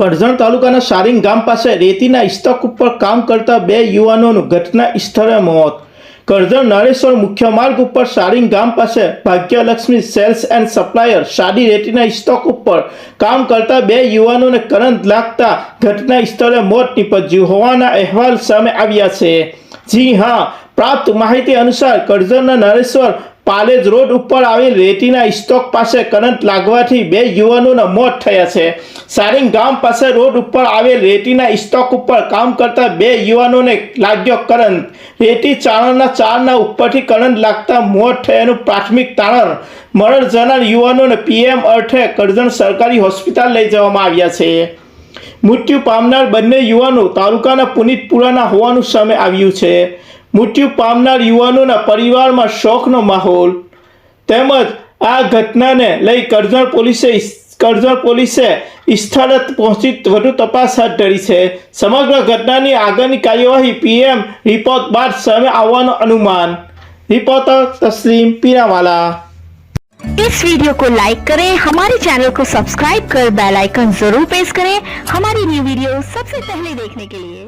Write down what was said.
કરજણ તાલુકાના સારીંગ ગામ પાસે રેતીના ઇસ્તક ઉપર કામ કરતા બે યુવાનોનું ઘટના સ્થળે મોત. કરજણ નરેશ્વર મુખ્ય માર્ગ ઉપર સારીંગ ગામ પાસે Bhagyalakshmi sales and supplier sari રેતીના stock ઉપર કામ કરતા બે યુવાનોને કરંટ લાગતા ઘટના સ્થળે મોત નીપજ્યું હોવાના અહેવાલ સામે આવ્યા છે. જી હા, પ્રાપ્ત માહિતી અનુસાર કરજણના નરેશ્વર પાલેજ રોડ ઉપર આવેલ રેતીના સ્ટોક પાસે કરંટ લાગવાથી બે યુવાનોના મોત થયા છે. સારીંગ ગામ પાસે રોડ ઉપર આવેલ રેતીના સ્ટોક ઉપર કામ કરતા બે યુવાનોને લાગ્યો કરંટ. રેતી ચારણના ચારના ઉપરથી કરંટ લાગતા મોત થયાનું પ્રાથમિક તારણ મરણ જનાર યુવાનોને પીએમ અર્થે કરજણ સરકારી હોસ્પિટલ લઈ જવામાં આવ્યા છે. મૃત્યુ પામનાર બંને યુવાનો તાલુકાના પુનિતપુરાના હોવાનું સામે આવ્યું છે. મૃત્યુ પામનાર યુવાનોના પરિવારમાં શોકનો માહોલ તેમજ આ ઘટનાને લઈ કરજણ પોલીસે કરજણ પોલીસે સ્થળે પહોંચી વધુ તપાસ હાથ ધરી છે સમગ્ર ઘટનાની આગળની કાર્યવાહી પીએમ રિપોર્ટ બાદ સામે આવવાનું અનુમાન રિપોર્ટર તસ્લીમ પીરાવાલા इस वीडियो को लाइक करें हमारे चैनल को सब्सक्राइब कर बेल आइकन जरूर प्रेस करें हमारी न्यू वीडियो सबसे पहले देखने के लिए